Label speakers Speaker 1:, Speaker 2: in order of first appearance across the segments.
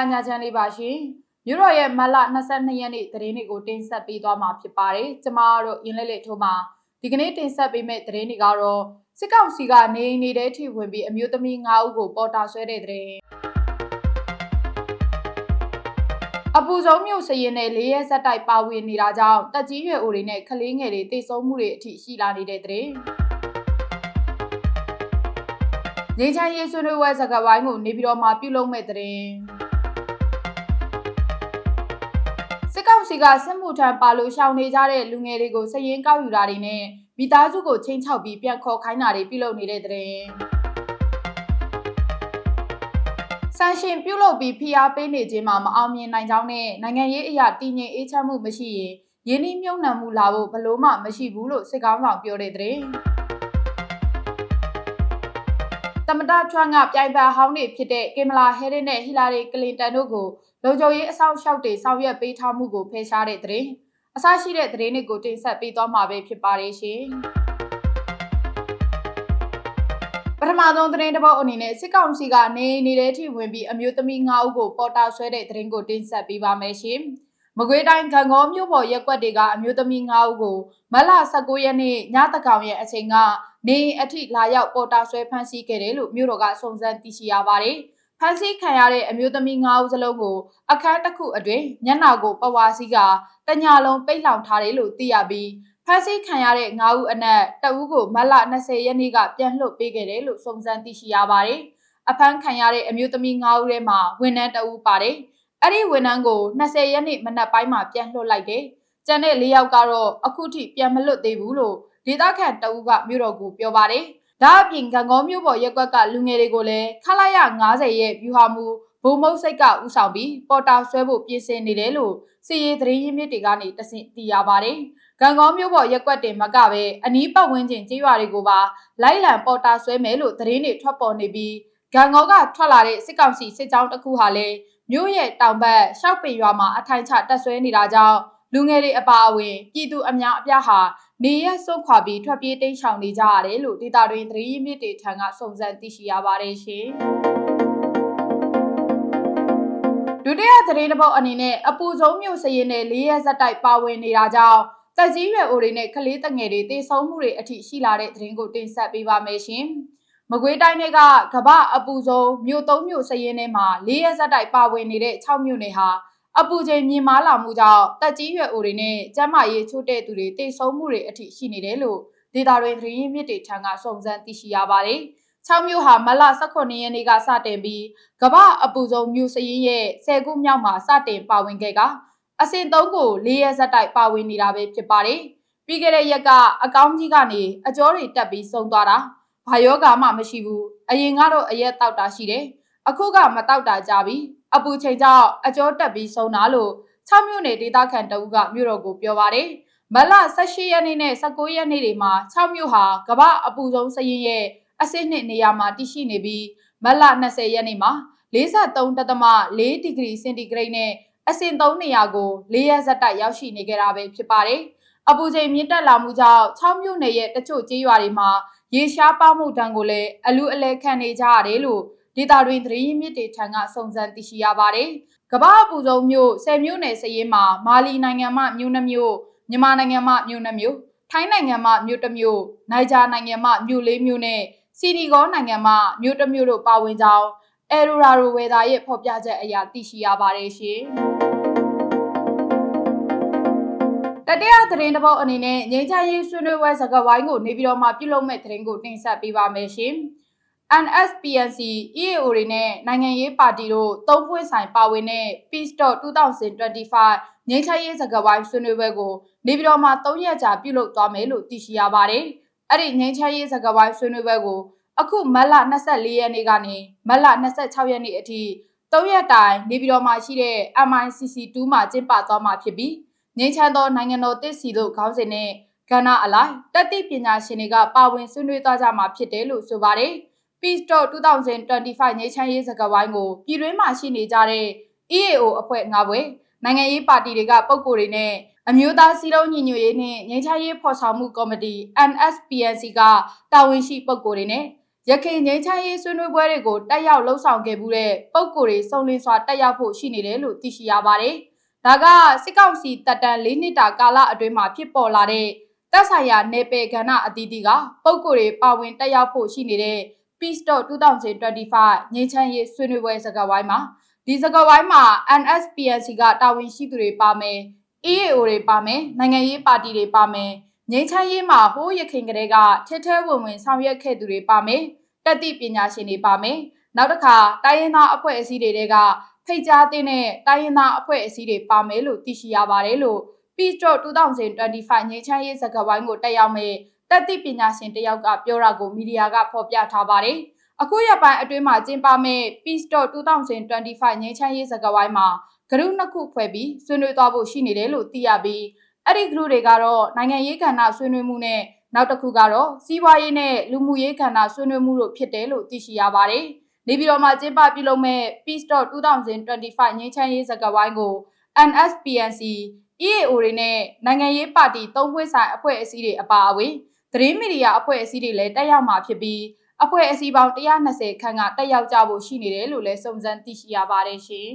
Speaker 1: င်္ဂလာညချမ်းလေးပါရှင်မြို့တော်ရဲ့မတ်လ22ရက်နေ့သတင်းတွေကိုတင်ဆက်ပေးသွားမှာဖြစ်ပါတယ်ကျမတို့ရင်းလေးလေးထိုးမှာဒီကနေ့တင်ဆက်ပေးမယ့်သတင်းတွေကတော့စစ်ကောင်စီကနေအိမ်နေတဲ့ထိဝင်ပြီးအမျိုးသမီး9ဦးကိုပေါ်တာဆွဲတဲ့သတင်းအပူဆုံးမြို့စရင်နဲ့လေးရက်ဆက်တိုက်ပါဝင်နေတာကြောင့်တက်ကြီးရွယ်အိုတွေနဲ့ကလေးငယ်တွေတိတ်ဆုံးမှုတွေအထိရှိလာနေတဲ့သတင်းငင်းချမ်းရေးဆွေးနွေးပွဲစကားဝိုင်းကိုနေပြည်တော်မှာပြုလုပ်မဲ့တဲ့ စစ်ကောင်စီကစစ်မှုထမ်းပါလို့ရှောင်နေကြတဲ့လူငယ်တွေကိုစရင်ကောက်ယူတာတွေနဲ့မိသားစုကိုချင်းချောက်ပြီးပြန်ခေါ်ခိုင်းတာတွေပြုလုပ်နေတဲ့တဲ့ဆန်ရှင်ပြုလုပ်ပြီးဖိအားပေးနေခြင်းမှာမအောင်မြင်နိုင်ကြောင်းနဲ့နိုင်ငံရေးအရာတည်ငြိမ်အေးချမ်းမှုမရှိရင်ရင်းနှီးမြုပ်နှံမှုလာဖို့ဘလို့မှမရှိဘူးလို့စစ်ကောင်းဆောင်ပြောတဲ့တဲ့သမ္မတထရန့်ကပြိုင်ပန်ဟောင်းတွေဖြစ်တဲ့ကင်မလာဟဲရစ်နဲ့ဟီလာရီကလင်တန်တို့ကို လုံခြုံရေးအဆောင်ရှောက်တွေဆောင်ရွက်ပေးထားမှုကိုဖယ်ရှားတဲ့တဲ့အစရှိတဲ့သတင်းတွေကိုတင်ဆက်ပေးသွားမှာပဲဖြစ်ပါတယ်ရှင်ပထမဆုံးသတင်းတစ်ပုဒ်အနေနဲ့စစ်ကောင်စီကနေနေတဲ့ထိဝင်ပြီးအမျိုးသမီး9ဦးကိုပေါ်တာဆွဲတဲ့သတင်းကိုတင်ဆက်ပေးပါမယ်ရှင်မကွေးတိုင်းကံကောမြို့ပေါ်ရက်ကွက်တွေကအမျိုးသမီး9ဦးကိုမလ19ရက်နေ့ညတကောင်ရဲ့အချိန်ကနေအထိလာရောက်ပေါ်တာဆွဲဖမ်းဆီးခဲ့တယ်လို့မြို့တော်ကစုံစမ်းသိရှိရပါတယ်။ ဖမ်းဆီးခံရတဲ့အမျိုးသမီး9ဦးစလုံးကိုအခန်းတစ်ခုအတွင်းညနာကိုပဝါစီကတညာလုံးပိတ်လောင်ထားတယ်လို့သိရပြီးဖမ်းဆီးခံရတဲ့9ဦးအနက်တဦးကိုမလ20ရက်နေ့ကပြန်လွှတ်ပေးခဲ့တယ်လို့စုံစမ်းသိရှိရပါတယ်။အဖမ်းခံရတဲ့အမျိုးသမီး9ဦးထဲမှာဝန်ထမ်းတဦးပါတယ်။အဲ့ဒီဝန်ထမ်းကို20ရက်နေ့မနက်ပိုင်းမှာပြန်လွှတ်လိုက်တယ်။ကျန်တဲ့၄ယောက်ကတော့အခုထိပြန်မလွတ်သေးဘူးလို့ဒေသခံတဦးကမြို့တော်ကိုပြောပါတယ်။ ဒါအပြင်ကံကောမြို့ပေါ်ရက်ကွက်ကလူငယ်တွေကိုလည်းခလာရ90ရဲ့ဗျူဟာမူဘုံမုတ်စိတ်ကဥဆောင်ပြီးပေါ်တာဆွဲဖို့ပြင်ဆင်နေတယ်လို့စီရေးသတင်းရင်းမြစ်တွေကနေတဆင့်သိရပါတယ်။ကံကောမြို့ပေါ်ရက်ကွက်တင်မကပဲအနီးပတ်ဝန်းကျင်ကျေးရွာတွေကိုပါလိုက်လံပေါ်တာဆွဲမယ်လို့သတင်းတွေထွက်ပေါ်နေပြီးဂံကောကထွက်လာတဲ့စစ်ကောင်စီစစ်ကြောင်းတစ်ခုဟာလည်းမြို့ရဲ့တောင်ဘက်ရှောက်ပင်ရွာမှာအထိုင်ချတက်ဆွဲနေတာကြောင့်လူငယ်တွေအပါအဝင်ပြည်သူအများအပြားဟာ နေရက်စွန့်ခွာပြီးထွက်ပြေးတိမ်းရှောင်နေကြရတယ်လို့ဒေတာတွင်သတင်းရင်းမြစ်တွေထံကစုံစမ်းသိရှိရပါတယ်ရှင်ဒုတိယသတင်းတစ်ပုဒ်အနေနဲ့အပူဆုံးမြို့စရင်နဲ့လေးရက်ဇက်တိုက်ပါဝင်နေတာကြောင့်တက်ကြီးရွယ်အိုတွေနဲ့ကလေးတငယ်တွေတေဆုံးမှုတွေအထိရှိလာတဲ့သတင်းကိုတင်ဆက်ပေးပါမယ်ရှင်။မကွေးတိုင်းတွေကကမ္ဘာအပူဆုံးမြို့သုံးမြို့စရင်ထဲမှာလေးရက်ဇက်တိုက်ပါဝင်နေတဲ့6မြို့နယ်ဟာ အပူချိန်မြင့်မားလာမှုကြောင့်တက်ကြီးရွယ်အိုတွေနဲ့ကျန်းမာရေးချို့တဲ့သူတွေတိတ်ဆုံးမှုတွေအထိရှိနေတယ်လို့ဒေတာတွင်သတင်းရင်းမြစ်တွေထံကစုံစမ်းသိရှိရပါတယ်။6မြို့ဟာမလ18ရက်နေ့ကစတင်ပြီးကမ္ဘာအပူဆုံးမြို့စရင်ရဲ့10ခုမြောက်မှာစတင်ပါဝင်ခဲ့ကအဆင့်3ကို၄ရက်ဇက်တိုက်ပါဝင်နေတာပဲဖြစ်ပါတယ်။ပြီးခဲ့တဲ့ရက်ကအကောင်းကြီးကနေအကျော်တွေတက်ပြီးဆုံးသွားတာ။ဘာယောဂါမှမရှိဘူး။အရင်ကတော့အရက်တောက်တာရှိတယ်။အခုကမတောက်တာကြပြီ အပူချိန်ကြောင့်အကျော်တက်ပြီးဆုံးတာလို့6မြို့နယ်ဒေသခံတအုပ်ကမြို့တော်ကိုပြောပါတယ်မလ18ရက်နေ့နဲ့19ရက်နေ့တွေမှာ6မြို့ဟာကမ္ဘာအပူဆုံးစရင်ရဲ့အဆင့်နှစ်နေရာမှာတရှိနေပြီးမလ20ရက်နေ့မှာ43.4ဒီဂရီစင်တီဂရိတ်နဲ့အဆင့်3နေရာကို၄ရက်ဇက်တိုက်ရောက်ရှိနေကြတာပဲဖြစ်ပါတယ်။အပူချိန်မြင့်တက်လာမှုကြောင့်6မြို့နယ်ရဲ့တချို့ကျေးရွာတွေမှာရေရှားပါမှုတန်းကိုလည်းအလူအလဲခံနေကြရတယ်လို့ ဒေတာတွင်သတင်းရင်းမြစ်တွေထံကစုံစမ်းသိရှိရပါတယ်။ကမ္ဘာအပူဆုံးမြို့ဆယ်မြို့နယ်စည်ရင်မှာမာလီနိုင်ငံမှမြို့နှမျိုးမြန်မာနိုင်ငံမှမြို့နှမျိုးထိုင်းနိုင်ငံမှမြို့တစ်မျိုးနိုင်ဂျာနိုင်ငံမှမြို့လေးမျိုးနဲ့စီနီဂေါနိုင်ငံမှမြို့တစ်မျိုးတို့ပါဝင်ကြောင်းအဲရိုရာရိုဝေဒါရဲ့ဖော်ပြချက်အရသိရှိရပါတယ်ရှင်။တတိယသတင်းတစ်ပုဒ်အနေနဲ့ငင်းချရေးဆွေးနွေးပွဲစကားဝိုင်းကိုနေပြည်တော်မှာပြုလုပ်မဲ့သတင်းကိုတင်ဆက်ပေးပါမယ်ရှင်။ NSPNC EAO တွေနဲ့နိုင်ငံရေးပါတီတို့သုံးဖွင့်ဆိုင်ပါဝင်တဲ့ Peace Talk 2025ငြိမ်းချမ်းရေးစကားဝိုင်းဆွေးနွေးပွဲကိုနေပြည်တော်မှာ၃ရက်ကြာပြုလုပ်သွားမယ်လို့သိရှိရပါတယ်။အဲ့ဒီငြိမ်းချမ်းရေးစကားဝိုင်းဆွေးနွေးပွဲကိုအခုမတ်လ24ရက်နေ့ကနေမတ်လ26ရက်နေ့အထိ၃ရက်တိုင်နေပြည်တော်မှာရှိတဲ့ MICC2 မှာကျင်းပသွားမှာဖြစ်ပြီးငြိမ်းချမ်းသောနိုင်ငံတော်တည်စီတို့ခေါင်းစဉ်နဲ့ကဏ္ဍအလိုက်တက်တိပညာရှင်တွေကပါဝင်ဆွေးနွေးသွားကြမှာဖြစ်တယ်လို့ဆိုပါတယ်။ Peace Talk 2025ငြိမ်းချမ်းရေးစကားဝိုင်းကိုပြည်တွင်းမှာရှိနေကြတဲ့ EAO အဖွဲ့ငါးဘွယ်နိုင်ငံရေးပါတီတွေကပုံကိုယ်တွေနဲ့အမျိုးသားစည်းလုံးညီညွတ်ရေးနှင့်ငြိမ်းချမ်းရေးဖော်ဆောင်မှုကော်မတီ NSPNC ကတာဝန်ရှိပုဂ္ဂိုလ်တွေနဲ့ရခိုင်ငိမ်းချမ်းရေးဆွေးနွေးပွဲတွေကိုတက်ရောက်လှုပ်ဆောင်ခဲ့မှုတဲ့ပုံကိုယ်တွေစုံလင်စွာတက်ရောက်ဖို့ရှိနေတယ်လို့သိရှိရပါတယ်။ဒါကစစ်ကောင်စီတပ်တန်း၄နှစ်တာကာလအတွင်းမှာဖြစ်ပေါ်လာတဲ့တပ်ဆိုင်ရာနေပယ်ကဏ္ဍအသီးသီးကပုံကိုယ်တွေပါဝင်တက်ရောက်ဖို့ရှိနေတဲ့ Peace Talk 2025ငြိမ်းချမ်းရေးဆွေးနွေးပွဲစကားဝိုင်းမှာဒီစကားဝိုင်းမှာ NSPNC ကတာဝန်ရှိသူတွေပါမယ် EAO တွေပါမယ်နိုင်ငံရေးပါတီတွေပါမယ်ငြိမ်းချမ်းရေးမှာဟိုးရခင်ကလေးကထဲထဲဝင်ဝင်ဆောင်ရွက်ခဲ့သူတွေပါမယ်တက်တိပညာရှင်တွေပါမယ်နောက်တစ်ခါတိုင်းရင်းသားအဖွဲ့အစည်းတွေကဖိတ်ကြားတဲ့တိုင်းရင်းသားအဖွဲ့အစည်းတွေပါမယ်လို့သိရှိရပါတယ်လို့ Peace Talk 2025ငြိမ်းချမ်းရေးစကားဝိုင်းကိုတက်ရောက်မဲ့ တက်တိပညာရှင်တယောက်ကပြောတာကိုမီဒီယာကဖော်ပြထားပါတယ်အခုရပိုင်းအတွင်းမှာကျင်းပမဲ့ Peace Talk 2025ငြိမ်းချမ်းရေးစကားဝိုင်းမှာဂရုနှစ်ခုဖွဲ့ပြီးဆွေးနွေးသွားဖို့ရှိနေတယ်လို့သိရပြီးအဲ့ဒီဂရုတွေကတော့နိုင်ငံရေးကဏ္ဍဆွေးနွေးမှုနဲ့နောက်တစ်ခုကတော့စီးပွားရေးနဲ့လူမှုရေးကဏ္ဍဆွေးနွေးမှုတို့ဖြစ်တယ်လို့သိရှိရပါတယ်။နေပြည်တော်မှာကျင်းပပြုလုပ်မဲ့ Peace Talk 2025ငြိမ်းချမ်းရေးစကားဝိုင်းကို NSPNC EAO တွေနဲ့နိုင်ငံရေးပါတီသုံးဖွဲ့ဆိုင်အဖွဲ့အစည်းတွေအပါအဝင် သတင်းမီဒီယာအဖွဲ့အစည်းတွေလည်းတက်ရောက်မှာဖြစ်ပြီးအဖွဲ့အစည်းပေါင်း120ခန့်ကတက်ရောက်ကြဖို့ရှိနေတယ်လို့လည်းစုံစမ်းသိရှိရပါတယ်ရှင်။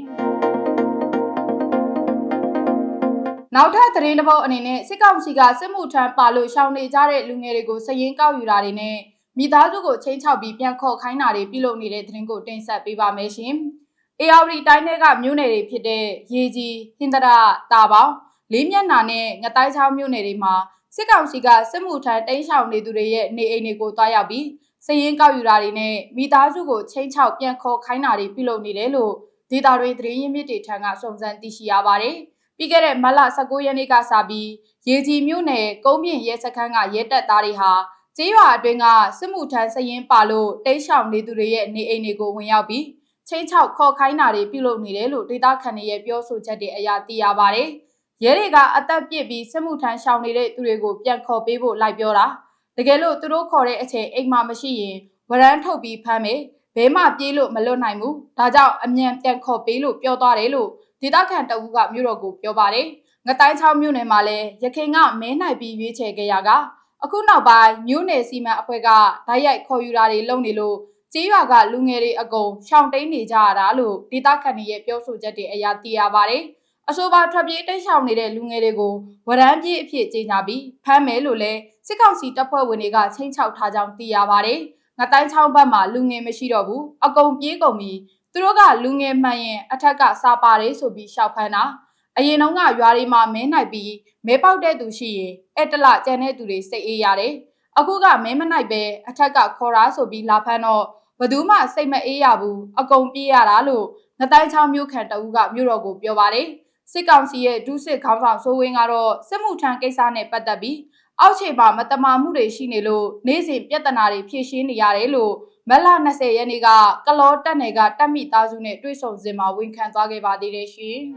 Speaker 1: နောက်ထပ်သတင်းတစ်ပုဒ်အနေနဲ့စစ်ကောင်စီကစစ်မှုထမ်းပါလို့ရှောင်နေကြတဲ့လူငယ်တွေကိုစရင်ကောက်ယူတာတွေနဲ့မိသားစုကိုချင်းချောက်ပြီးပြန်ခေါ်ခိုင်းတာတွေပြုလုပ်နေတဲ့သတင်းကိုတင်ဆက်ပေးပါမယ်ရှင်။ ARD တိုင်းတွေကမြို့နယ်တွေဖြစ်တဲ့ရေကြီးဟင်္ဒရာတာပေါင်းလေးမျက်နှာနဲ့ငတိုင်းချောင်းမြို့နယ်တွေမှာ စစ်ကောင်စီကစစ်မှုထမ်းတိမ်းရှောင်နေသူတွေရဲ့နေအိမ်တွေကိုတွားရောက်ပြီးစရင်ကောက်ယူတာတွေနဲ့မိသားစုကိုချင်းချောက်ပြန်ခေါ်ခိုင်းတာတွေပြုလုပ်နေတယ်လို့ဒေတာတွေသတင်းရင်းမြစ်တွေထံကစုံစမ်းသိရှိရပါတယ်။ပြီးခဲ့တဲ့မတ်လ19ရက်နေ့ကစပြီးရေကြီးမြို့နယ်ကုန်းပြင်ရဲစခန်းကရဲတပ်သားတွေဟာကျေးရွာအတွင်းကစစ်မှုထမ်းစရင်ပါလို့တိတ်ရှောင်နေသူတွေရဲ့နေအိမ်တွေကိုဝင်ရောက်ပြီးချင်းချောက်ခေါ်ခိုင်းတာတွေပြုလုပ်နေတယ်လို့ဒေတာခန်ရဲ့ပြောဆိုချက်တွေအရသိရပါတယ်။ ရဲတွေကအသက်ပြစ်ပြီးစစ်မှုထမ်းရှောင်နေတဲ့သူတွေကိုပြန်ခေါ်ပေးဖို့လိုက်ပြောတာတကယ်လို့သူတို့ခေါ်တဲ့အချိန်အိမ်မှာမရှိရင်ဝရမ်းထုတ်ပြီးဖမ်းမယ်ဘဲမှပြေးလို့မလွတ်နိုင်ဘူးဒါကြောင့်အမြန်ပြန်ခေါ်ပေးလို့ပြောသွားတယ်လို့ဒေသခံတအူးကမြို့တော်ကိုပြောပါတယ်ငတိုင်းချောင်းမြို့နယ်မှာလည်းရခင်ကမဲနိုင်ပြီးရွေးချယ်ခဲ့ရကအခုနောက်ပိုင်းမြို့နယ်စီမံအဖွဲ့ကဓာတ်ရိုက်ခေါ်ယူတာတွေလုပ်နေလို့ကြေးရွာကလူငယ်တွေအကုန်ရှောင်တိန်နေကြရတာလို့ဒေသခံတွေရဲ့ပြောဆိုချက်တွေအရသိရပါတယ် အဆိုပါထွက်ပြေးတိတ်ရှောင်နေတဲ့လူငယ်တွေကိုဝရမ်းပြေးအဖြစ်ကြေညာပြီးဖမ်းမယ်လို့လည်းစစ်ကောင်စီတပ်ဖွဲ့ဝင်တွေကချင်းချောက်ထားကြောင်းသိရပါတယ်။ငတိုင်းချောင်းဘက်မှာလူငယ်မရှိတော့ဘူး။အကုန်ပြေးကုန်ပြီ။သူတို့ကလူငယ်မှန်ရင်အထက်ကစားပါတယ်ဆိုပြီးရှောက်ဖမ်းတာ။အရင်တုန်းကရွာတွေမှာမဲနိုင်ပြီးမဲပေါက်တဲ့သူရှိရင်အဲ့တလကျန်တဲ့သူတွေစိတ်အေးရတယ်။အခုကမဲမနိုင်ပဲအထက်ကခေါ်တာဆိုပြီးလာဖမ်းတော့ဘသူမှစိတ်မအေးရဘူး။အကုန်ပြေးရတာလို့ငတိုင်းချောင်းမြို့ခံတအူးကမြို့တော်ကိုပြောပါတယ်။ စစ်ကောင်စီရဲ့ဒုစစ်ခေါင်းဆောင်စိုးဝင်းကတော့စစ်မှုထမ်းကိစ္စနဲ့ပတ်သက်ပြီးအောက်ခြေမှာမတမာမှုတွေရှိနေလို့နေ့စဉ်ပြဿနာတွေဖြေရှင်းနေရတယ်လို့မလ20ရက်နေ့ကကလောတက်နယ်ကတက်မိသားစုနဲ့တွေ့ဆုံစင်မှာဝန်ခံသွားခဲ့ပါသေးတယ်ရှင်။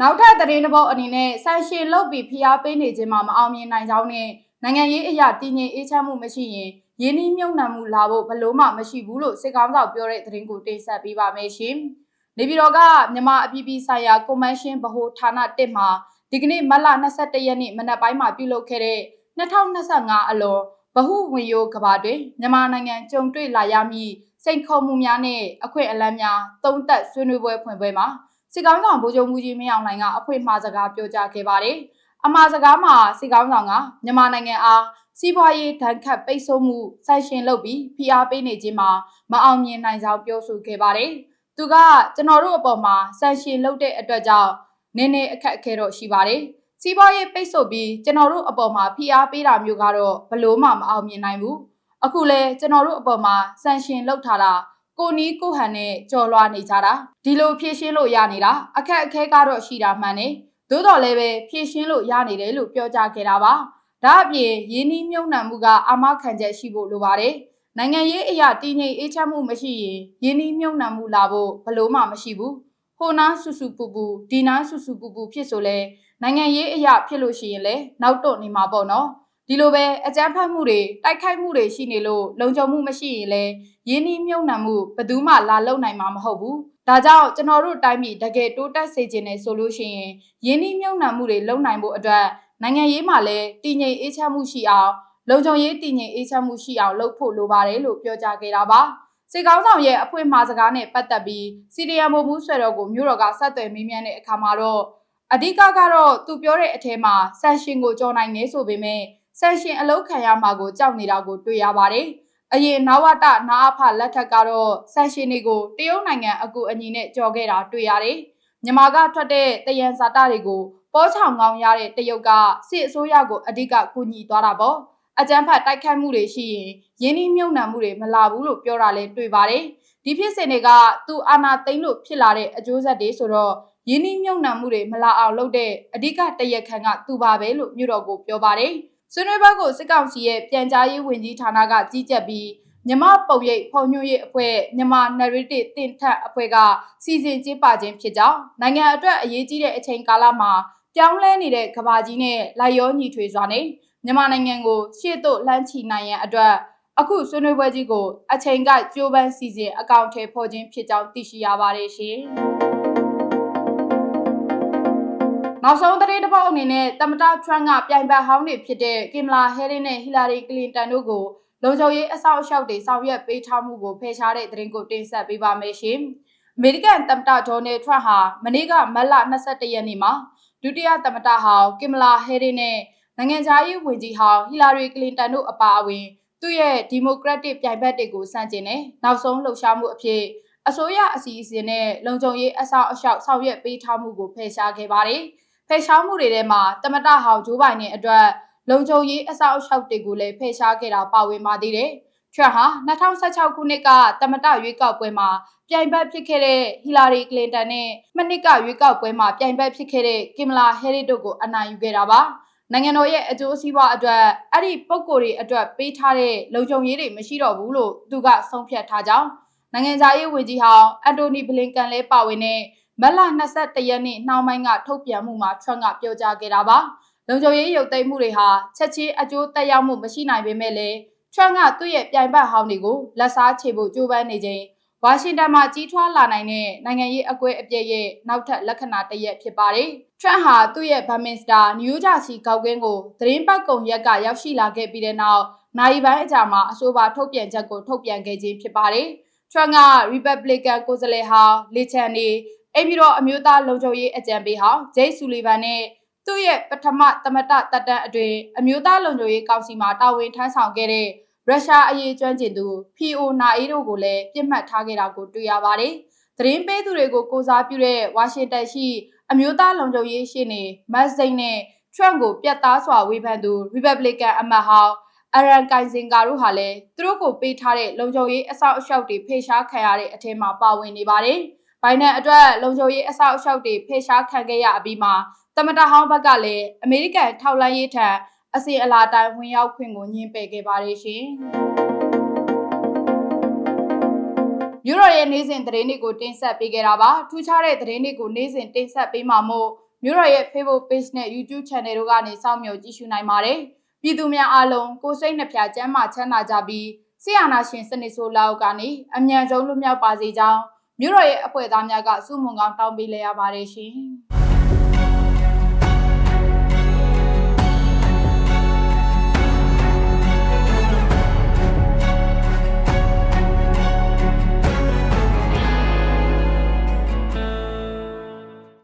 Speaker 1: နောက်ထပ်သတင်းတစ်ပုဒ်အနေနဲ့ဆန်ရှင်လုတ်ပြီးဖိအားပေးနေခြင်းမှာမအောင်မြင်နိုင်ကြောင်းနဲ့နိုင်ငံရေးအရာတည်ငြိမ်အေးချမ်းမှုမရှိရင်ရင်းနှီးမြှုပ်နှံမှုလာဖို့ဘလို့မှမရှိဘူးလို့စစ်ကောင်ဆောင်ပြောတဲ့သတင်းကိုတင်ဆက်ပေးပါမယ်ရှင်။ နေပြည်တော်ကမြန်မာအပြည်ပြည်ဆိုင်ရာကွန်မန်ရှင်းဗဟိုဌာန1မှာဒီကနေ့မတ်လ22ရက်နေ့မနက်ပိုင်းမှာပြုလုပ်ခဲ့တဲ့2025အလွန်ဗဟုဝင်ရိုးကဘာတွင်မြန်မာနိုင်ငံကြုံတွေ့လာရမည့်စိန်ခေါ်မှုများနဲ့အခွင့်အလမ်းများသုံးသပ်ဆွေးနွေးပွဲဖွင့်ပွဲမှာစစ်ကောင်းဆောင်ဗိုလ်ချုပ်မှုကြီးမင်းအောင်လှိုင်ကအဖွင့်မှာစကားပြောကြားခဲ့ပါတယ်။အမှားစကားမှာစစ်ကောင်းဆောင်ကမြန်မာနိုင်ငံအားစီးပွားရေးဒဏ်ခတ်ပိတ်ဆို့မှုဆိုင်ရှင်လုပ်ပြီးဖိအားပေးနေခြင်းမှာမအောင်မြင်နိုင်ကြောင်းပြောဆိုခဲ့ပါတယ်။ သူကကျွန်တော်တို့အပေါ်မှာဆန်ရှင်လုပ်တဲ့အတွက်ကြောင့်နည်းနည်းအခက်အခဲတော့ရှိပါတယ်။စီးပွားရေးပိတ်ဆို့ပြီးကျွန်တော်တို့အပေါ်မှာဖိအားပေးတာမျိုးကတော့ဘလို့မှမအောင်မြင်နိုင်ဘူး။အခုလဲကျွန်တော်တို့အပေါ်မှာဆန်ရှင်လောက်ထားတာကိုနီးကိုဟန်နဲ့ကြော်လွှားနေကြတာဒီလိုဖြည့်ရှင်းလို့ရနေတာအခက်အခဲကတော့ရှိတာမှန်တယ်။သို့တော်လည်းပဲဖြည့်ရှင်းလို့ရနေတယ်လို့ပြောကြားခဲ့တာပါ။ဒါအပြင်ရင်းနှီးမြုံနှံမှုကအာမခံချက်ရှိဖို့လိုပါတယ်။ နိုင်ငံရေးအရာတည်ငြိမ်အေးချမ်းမှုမရှိရင်ရင်းနှီးမြုံနှံမှုလာဖို့ဘလို့မှမရှိဘူး။ဟိုနားဆူဆူပူပူဒီနားဆူဆူပူပူဖြစ်ဆိုလဲနိုင်ငံရေးအရာဖြစ်လို့ရှိရင်လဲနောက်တော့နေမှာပေါ့နော်ဒီလိုပဲအကြမ်းဖက်မှုတွေတိုက်ခိုက်မှုတွေရှိနေလို့လုံခြုံမှုမရှိရင်လဲရင်းနှီးမြုပ်နှံမှုဘယ်သူမှလာလုံနိုင်မှာမဟုတ်ဘူးဒါကြောင့်ကျွန်တော်တို့တိုင်းပြည်တကယ်တိုးတက်စေခြင်းနဲ့ဆိုလို့ရှိရင်ရင်းနှီးမြုပ်နှံမှုတွေလုံနိုင်ဖို့အတွက်နိုင်ငံရေးမှာလည်းတည်ငြိမ်အေးချမ်းမှုရှိအောင် လုံခြုံရေးတည်ငြိမ်အေးချမ်းမှုရှိအောင်လုပ်ဖို့လိုပါတယ်လို့ပြောကြားခဲ့တာပါစေကောင်းဆောင်ရဲ့အဖွင့်မှာစကားနဲ့ပတ်သက်ပြီးစီဒီအမ်မိုဘူးဆွဲတော်ကိုမြို့တော်ကဆက်သွယ်မေးမြန်းတဲ့အခါမှာတော့အဓိကကတော့သူပြောတဲ့အထက်မှာဆန်ရှင်ကိုကြော်နိုင်နေဆိုပေမဲ့ဆန်ရှင်အလုတ်ခံရမှာကိုကြောက်နေတာကိုတွေ့ရပါတယ်အရင်နဝတနာအဖလက်ထက်ကတော့ဆန်ရှင်တွေကိုတရုတ်နိုင်ငံအကူအညီနဲ့ကြော်ခဲ့တာတွေ့ရတယ်မြန်မာကထွက်တဲ့တယံဇာတတွေကိုပေါ်ချောင်ကောင်းရတဲ့တရုတ်ကစစ်အစိုးရကိုအဓိကကူညီသွားတာပေါ့ အကြမ်းဖက်တိုက်ခတ်မှုတွေရှိရင်ရင်းနှီးမြုပ်နှံမှုတွေမလာဘူးလို့ပြောတာလဲတွေ့ပါတယ်ဒီဖြစ်စဉ်တွေကသူအာဏာသိမ်းလို့ဖြစ်လာတဲ့အကျိုးဆက်တွေဆိုတော့ရင်းနှီးမြုပ်နှံမှုတွေမလာအောင်လုပ်တဲ့အဓိကတရက်ခံကသူပါပဲလို့မြို့တော်ကိုပြောပါတယ်ဆွေးနွေးပွဲကိုစစ်ကောင်စီရဲ့ပြန်ကြားရေးဝန်ကြီးဌာနကကြီးကြပ်ပြီးမြမပုံရိပ်ဖုံညွှရေးအဖွဲ့မြမ narrative တင်ထက်အဖွဲ့ကစီစဉ်ကျင်းပခြင်းဖြစ်ကြောင်းနိုင်ငံအတွက်အရေးကြီးတဲ့အချိန်ကာလမှာပြောင်းလဲနေတဲ့ကဘာကြီးနဲ့လိုက်ရောညီထွေစွာနဲ့ မြန်မာနိုင်ငံကိုရှေ့သို့လှမ်းချီနိုင်ရန်အတွက်အခုဆွေးနွေးပွဲကြီးကိုအချိန်ကကြိုးပမ်းစီစဉ်အကောင့်ထဲပေါ်ခြင်းဖြစ်ကြောင်းသိရှိရပါတယ်ရှင်။နောက်ဆုံးသတင်းတစ်ပုဒ်အနေနဲ့တမတာထရန့်ကပြိုင်ဘက်ဟောင်းတွေဖြစ်တဲ့ကင်မလာဟဲရင်းနဲ့ဟီလာရီကလင်တန်တို့ကိုလုံခြုံရေးအဆောက်အအုပ်တွေဆောင်ရွက်ပေးထားမှုကိုဖယ်ရှားတဲ့သတင်းကိုတင်ဆက်ပေးပါမယ်ရှင်။အမေရိကန်သမ္မတဒေါ်နယ်ထရန့်ဟာမနေ့ကမတ်လ22ရက်နေ့မှာဒုတိယသမ္မတဟောင်းကင်မလာဟဲရင်းနဲ့ နိုင်ငံခြားရေးဝန်ကြီးဟောင်းဟီလာရီကလင်တန်တို့အပါအဝင်သူ့ရဲ့ဒီမိုကရက်တစ်ပြိုင်ဘက်တွေကိုစန့်ကျင်တဲ့နောက်ဆုံးလှုပ်ရှားမှုအဖြစ်အစိုးရအစီအစဉ်နဲ့လုံခြုံရေးအဆောက်အအုပ်ဆောင်ရွက်ပေးထားမှုကိုဖယ်ရှားခဲ့ပါတယ်။ဖယ်ရှားမှုတွေထဲမှာတမတဟောင်ဂျိုးဘိုင်နဲ့အတွက်လုံခြုံရေးအဆောက်အအုပ်တွေကိုလည်းဖယ်ရှားခဲ့တာပါဝင်ပါသေးတယ်။ထရဟာ2016ခုနှစ်ကတမတရွေးကောက်ပွဲမှာပြိုင်ဘက်ဖြစ်ခဲ့တဲ့ဟီလာရီကလင်တန်နဲ့မနစ်ကရွေးကောက်ပွဲမှာပြိုင်ဘက်ဖြစ်ခဲ့တဲ့ကင်မလာဟဲရစ်တို့ကိုအနိုင်ယူခဲ့တာပါ။ နိုင်ငံတော်ရဲ့အကျိုးစီးပွားအတွက်အဲ့ဒီပုံကိုယ်တွေအတွက်ပေးထားတဲ့လုံခြုံရေးတွေမရှိတော့ဘူးလို့သူကဆုံးဖြတ်ထားကြောင်းနိုင်ငံခြားရေးဝန်ကြီးဟောင်းအန်တိုနီဘလင်ကန်လည်းပါဝင်တဲ့မက်လ22ရက်နေ့နှောင်းပိုင်းကထုတ်ပြန်မှုမှာထရန့်ကပြောကြားခဲ့တာပါလုံခြုံရေးရုပ်သိမ်းမှုတွေဟာချက်ချင်းအကျိုးသက်ရောက်မှုမရှိနိုင်ပေမဲ့လည်းထရန့်ကသူ့ရဲ့ပြိုင်ဘက်ဟောင်းတွေကိုလက်စားချေဖို့ကြိုးပမ်းနေချိန် ဝါရှင်တန်မှာကြီးထွားလာနိုင်တဲ့နိုင်ငံရေးအကွဲအပြဲရဲ့နောက်ထပ်လက္ခဏာတစ်ရက်ဖြစ်ပါတယ်။ထရန့်ဟာသူ့ရဲ့ဗမင်စတာနယူးဂျာစီကောက်ကင်းကိုသတင်းပတ်ကုံရက်ကရောက်ရှိလာခဲ့ပြီးတဲ့နောက်နိုင်ပိုင်းအကြာမှာအဆိုပါထုတ်ပြန်ချက်ကိုထုတ်ပြန်ခဲ့ခြင်းဖြစ်ပါတယ်။ Trump က Republican ကိုယ်စားလှယ်ဟောင်းလီချန်နီအိမ်ပြည်တော်အမျိုးသားလုံခြုံရေးအကြံပေးဟောင်းဂျိတ်ဆူလီဗန်နဲ့သူ့ရဲ့ပထမသမတတက်တန်းအတွင်းအမျိုးသားလုံခြုံရေးကောင်စီမှာတာဝန်ထမ်းဆောင်ခဲ့တဲ့ ရုရှားအရေးကျွမ်းကျင်သူဖီအိုနာအေးတို့ကိုလည်းပြစ်မှတ်ထားခဲ့တာကိုတွေ့ရပါတယ်။သတင်းပေးသူတွေကိုကိုစားပြုတဲ့ဝါရှင်တန်ရှိအမျိုးသားလုံခြုံရေးရှင်းနေမတ်စိန်နဲ့ထရန့်ကိုပြတ်သားစွာဝေဖန်သူ Republican အမတ်ဟောင်းအရန်ကိုင်စင်ကာတို့ဟာလည်းသူတို့ကိုပေးထားတဲ့လုံခြုံရေးအဆောက်အအုပ်တွေဖေရှားခံရတဲ့အထက်မှာပါဝင်နေပါတယ်။ဘိုင်ဒန်အတွက်လုံခြုံရေးအဆောက်အအုပ်တွေဖေရှားခံခဲ့ရအပြီးမှာတမတဟောင်းဘက်ကလည်းအမေရိကန်ထောက်လှမ်းရေးထံ အစီအလာတိုင်းဝင်ရောက်ခွင့်ကိုညှင်းပယ်ခဲ့ပါတယ်ရှင်။မြို့တော်ရဲ့နေ့စဉ်သတင်းတွေကိုတင်ဆက်ပေးခဲ့တာပါထူးခြားတဲ့သတင်းတွေကိုနေ့စဉ်တင်ဆက်ပေးမှာမို့မြို့တော်ရဲ့ Facebook Page နဲ့ YouTube Channel တို့ကနေစောင့်မျှော်ကြည့်ရှုနိုင်ပါတယ်ပြည်သူများအားလုံးကိုစိတ်နှဖျားကျန်းမာချမ်းသာကြပြီးဆီယနာရှင်စနစ်ဆိုးလောက်ကနေအမြန်ဆုံးလွတ်မြောက်ပါစေကြောင်းမြို့တော်ရဲ့အဖွဲ့သားများကစုမုံကောင်းတောင်းပေးလိုက်ရပါတယ်ရှင်